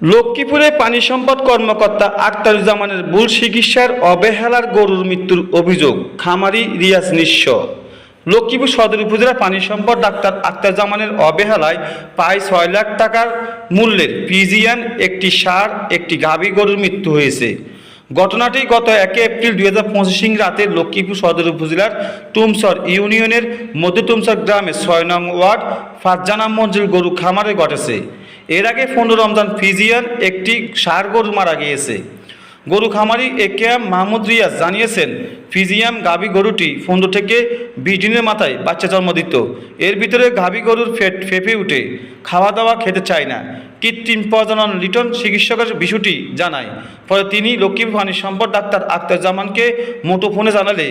লক্ষ্মীপুরে পানি সম্পদ কর্মকর্তা আক্তারুজ্জামানের ভুল চিকিৎসার অবহেলার গরুর মৃত্যুর অভিযোগ, খামারি রিয়াজ নিঃস্ব। লক্ষ্মীপুর সদর উপজেলার পানি সম্পদ ডাক্তার আক্তারুজ্জামানের অবহেলায় প্রায় ছয় লাখ টাকার মূল্যের পিজিয়ান একটি সার, একটি গাভী গরুর মৃত্যু হয়েছে। ঘটনাটি গত একে এপ্রিল দুই হাজার পঁচিশ রাতে লক্ষ্মীপুর সদর উপজেলার টুমসর ইউনিয়নের মধ্য টুমসর গ্রামে ছয় নং ওয়ার্ড ফারজানা মঞ্জুর গরু খামারে ঘটেছে। এর আগে পনেরো রমজান ফিজিয়ান একটি সার গরু মারা গিয়েছে। গরু খামারি A K M Mahmud Riaz জানিয়েছেন, ফিজিয়াম গাভী গরুটি পনেরো থেকে বিশ দিনের মাথায় বাচ্চা জন্ম দিত। এর ভিতরে গাভী গরুর ফেট ফেঁপে উঠে, খাওয়া দাওয়া খেতে চায় না। কৃত্রিম প্রজনন লিটন চিকিৎসকের বিষয়টি জানায়। পরে তিনি লক্ষ্মীপুর পানি সম্পদ ডাক্তার আক্তার জামানকে মুঠোফোনে জানালে,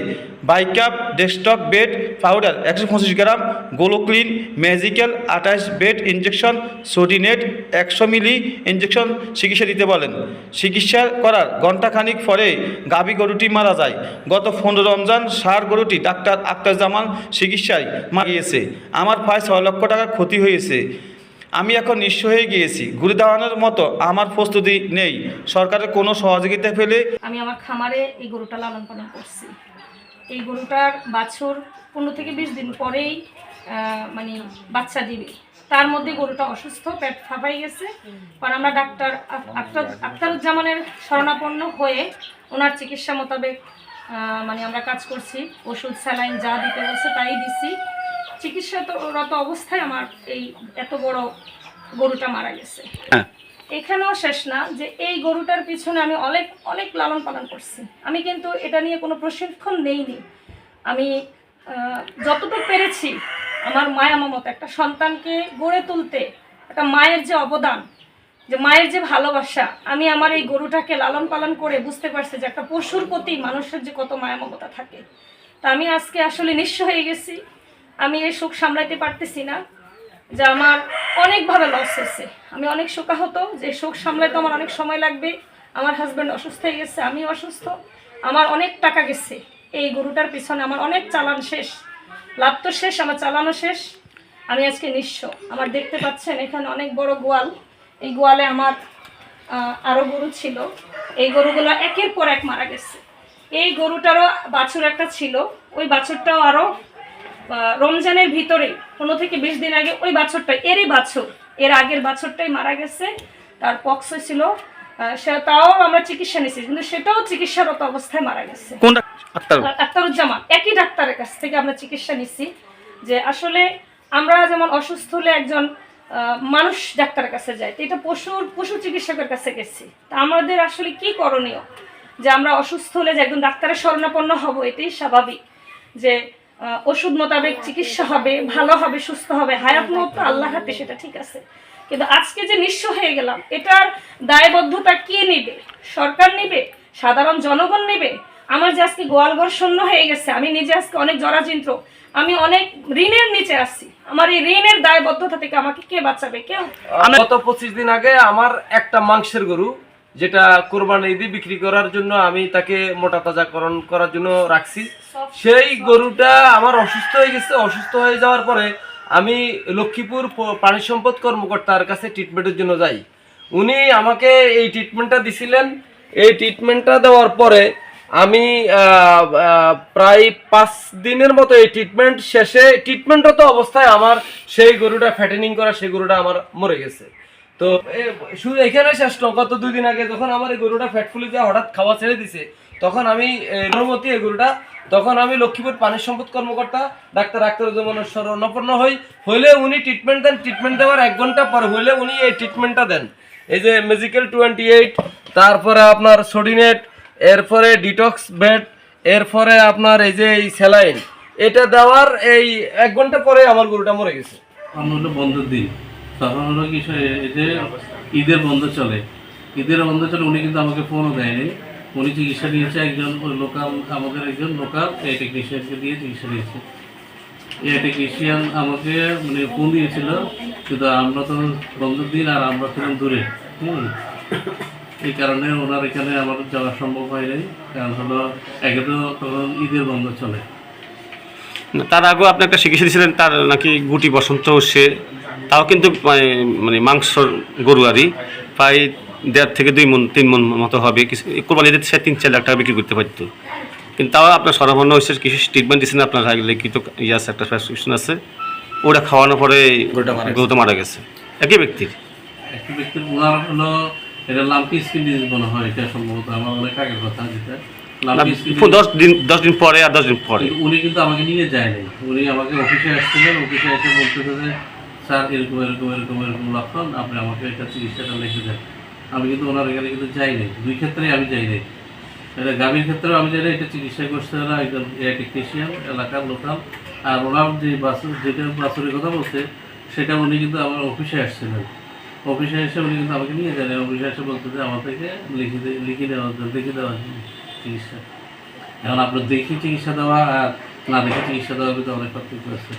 বাইকাপ, ডেস্কটপ, বেড, পাউডার, একশো পঁচিশ গ্রাম, গোলোক্লিন, ম্যাজিক্যাল, আঠাশ বেড ইঞ্জেকশন সোডিনেট, একশো মিলি ইঞ্জেকশন চিকিৎসা দিতে বলেন। চিকিৎসা করার ঘণ্টাখানিক পরে গাভী গরুটি মারা যায়। গত পনেরো রমজান সার গরুটি ডাক্তার আক্তার জামান চিকিৎসায় মারা গিয়েছে। আমার প্রায় ছয় লক্ষ টাকার ক্ষতি হয়েছে। আমি এখন নিঃস্ব হয়ে গিয়েছি। ঘুরে দাঁড়ানোর মতো আমার প্রস্তুতি নেই। সরকারের কোনো সহযোগিতা পেলে আমি আমার খামারে এই গরুটা লালন পালন করছি। এই গরুটার বাছুর পনেরো থেকে বিশ দিন পরেই মানে বাচ্চা দিবে। তার মধ্যে গরুটা অসুস্থ, পেট ফাঁপাই গেছে। পর আমরা ডাক্তার আক্তার আক্তারুজ্জামানের শরণাপন্ন হয়ে ওনার চিকিৎসা মোতাবেক মানে আমরা কাজ করছি। ওষুধ, স্যালাইন যা দিতে বলছে তাই দিছি। চিকিৎসারত অবস্থায় আমার এই এত বড় গরুটা মারা গেছে। হ্যাঁ। এখানেও শেষ না যে এই গরুটার পিছনে আমি অনেক অনেক লালন পালন করছি। আমি কিন্তু এটা নিয়ে কোনো প্রশিক্ষণ নেইনি। আমি যতটুকু পেরেছি আমার মায়া মমতা একটা সন্তানকে গড়ে তুলতে একটা মায়ের যে অবদান যে মায়ের যে ভালোবাসা আমি আমার এই গরুটাকে লালন পালন করে বুঝতে পারছি যে একটা পশুর প্রতি মানুষের যে কত মায়া মমতা থাকে। তা আমি আজকে আসলে নিঃস্ব হয়ে গেছি। আমি এই সুখ সামলাইতে পারতেছি না যে আমার অনেকভাবে লস হয়েছে। আমি অনেক শোকাহত যে শোক সামলাইতে আমার অনেক সময় লাগবে। আমার হাজব্যান্ড অসুস্থ হয়ে গেছে আমি অসুস্থ। আমার অনেক টাকা গেছে। এই গরুটার পিছনে আমার অনেক চালান শেষ। লাভ তো শেষ আমার চালানো শেষ। আমি আজকে নিঃস্ব। আমার দেখতে পাচ্ছেন এখানে অনেক বড় গোয়াল। এই গোয়ালে আমার আরও গরু ছিল। এই গরুগুলো একের পর এক মারা গেছে। এই গরুটারও বাছুর একটা ছিল। ওই বাছুরটাও আরও আহ, রমজানের ভিতরে পনেরো থেকে বিশ দিন আগে ওই বাছরটা এরই বাছর এর আগের বাছরটাই মারা গেছে তার পক্স ছিল তাও আমরা চিকিৎসা নিয়েছি কিন্তু সেটাও চিকিৎসারত অবস্থায় মারা গেছে। ডাক্তারুজ্জামান একই ডাক্তারের কাছ থেকে আমরা চিকিৎসা নিচ্ছি যে আসলে আমরা যেমন অসুস্থ হলে একজন আহ, মানুষ ডাক্তারের কাছে যাই তো এটা পশুর পশু চিকিৎসকের কাছে গেছি। তা আমাদের আসলে কি করণীয়? যে আমরা অসুস্থ হলে যে একজন ডাক্তারের শরণাপন্ন হব এটাই স্বাভাবিক যে ওষুধ মোতাবেক চিকিৎসা হবে, ভালো হবে, সুস্থ হবে, হায়াত মত আল্লাহ হাতে, সেটা ঠিক আছে। কিন্তু আজকে যে নিঃস্ব হয়ে গেলাম, এটার দায়বদ্ধতা কে নেবে? সরকার নেবে? সাধারণ জনগণ নেবে? আমার যে আজকে গোয়ালঘর শূন্য হয়ে গেছে, আমি নিজে আজকে অনেক জরাচিন্ত্র আমি অনেক ঋণের নিচে আছি। আমার এই ঋণের দায়বদ্ধতা থেকে আমাকে কে বাঁচাবে? কেউ? গত পঁচিশ দিন আগে আমার একটা মাংসের গরু যেটা কোরবানি ঈদে বিক্রি করার জন্য আমি তাকে মোটা তাজাকরণ করার জন্য রাখছি। সেই গরুটা আমার অসুস্থ হয়ে গেছে। অসুস্থ হয়ে যাওয়ার পরে আমি লক্ষ্মীপুর প- প্রাণী সম্পদ কর্মকর্তার কাছে ট্রিটমেন্টের জন্য যাই। উনি আমাকে এই ট্রিটমেন্টটা দিছিলেন। এই ট্রিটমেন্টটা দেওয়ার পরে আমি প্রায় পাঁচ দিনের মতো এই ট্রিটমেন্ট শেষে ট্রিটমেন্টরত অবস্থায় আমার সেই গরুটা ফ্যাটেনিং করা সেই গরুটা আমার মরে গেছে। তো শুধু এখানে শেষ গত দুই দিন আগে যখন আমার এই গরুটা ফ্যাট দিয়ে হঠাৎ খাওয়া ছেড়ে দিছে, তখন আমি অনুমতি এই গরুটা, তখন আমি লক্ষ্মীপুর পানি সম্পদ কর্মকর্তা, ডাক্তার আক্তারুজ্জামানের শরণাপন্ন হই, হইলে উনি ট্রিটমেন্ট দেন ট্রিটমেন্ট দেওয়ার এক ঘণ্টা পরে হইলে উনি এই ট্রিটমেন্টটা দেন। এই যে মেজিক্যাল টোয়েন্টি এইট তারপরে আপনার সোডিনেট এরপরে ডিটক্স বেড এরপরে আপনার এই যে এই স্যালাইন এটা দেওয়ার এই এক ঘণ্টা পরে আমার গরুটা মরে গেছে। হলো দিন। তখন হলো কি যে ঈদের বন্ধ চলে, ঈদের বন্ধ চলে উনি কিন্তু আমাকে ফোনও দেয়নি। উনি চিকিৎসা নিয়েছে একজন লোকাল আমাদের একজন লোকাল এই টেকনিশিয়ানকে দিয়ে চিকিৎসা নিয়েছে। এই টেকনিশিয়ান আমাকে মানে ফোন দিয়েছিল কিন্তু আমরা তো বন্ধের দিন আর আমরা ছিলাম দূরে। হুম। এই কারণে ওনার এখানে আমার যাওয়া সম্ভব হয়নি কারণ হলো একে তো তখন ঈদের বন্ধ চলে। তার আগেও আপনি একটা দিয়েছিলেন, তার নাকি গুটি বসন্ত সে তাও কিন্তু মানে মানে মাংস গরু আরই প্রায় দেড় থেকে দুই মন তিন মন মতো হবে। কিছু কোরবানি ঈদের সে তিন চার লাখ টাকা বিক্রি করতে পারতো। কিন্তু তাও আপনার সরাবর্ণ হয়েছে কিছু ট্রিটমেন্ট দিচ্ছেন আপনার লিখিত ইয়ে আছে একটা প্রেসক্রিপশন আছে। ওটা খাওয়ানোর পরে গরুটা মারা গেছে। একই ব্যক্তির। একটি ব্যক্তির ওনার হলো এটা লাম্পি স্কিন ডিজিজ মনে হয় এটা সম্ভবত আমার অনেক আগের কথা যেটা। দশ দিন দশ দিন পরে আর দশ দিন পরে। উনি কিন্তু আমাকে নিয়ে যায় নাই উনি আমাকে অফিসে আসছিলেন অফিসে এসে বলতেছে যে স্যার, এরকম এরকম এরকম এরকম লক্ষণ, আপনি আমাকে এটা চিকিৎসাটা লিখে দেন। আমি কিন্তু ওনার এখানে কিন্তু যাই নাই। দুই ক্ষেত্রেই আমি যাই নাই। এটা গাভীর ক্ষেত্রেও আমি নাই, এটা চিকিৎসা করছে না একজন টেকনিশিয়ান, এলাকার লোকাল। আর ওনার যে বাসুর যেটা বাসুরের কথা বলছে, সেটা উনি কিন্তু আমার অফিসে আসছিলেন। অফিসে এসে উনি কিন্তু আমাকে নিয়ে যান। অফিসে এসে বলতে যে, আমার থেকে লিখে লিখে দেওয়ার দেখে লিখে দেওয়ার চিকিৎসা। এখন আপনার দেখি চিকিৎসা দেওয়া আর না দেখে চিকিৎসা দেওয়ার ভিতরে অনেক পার্থক্য আছে।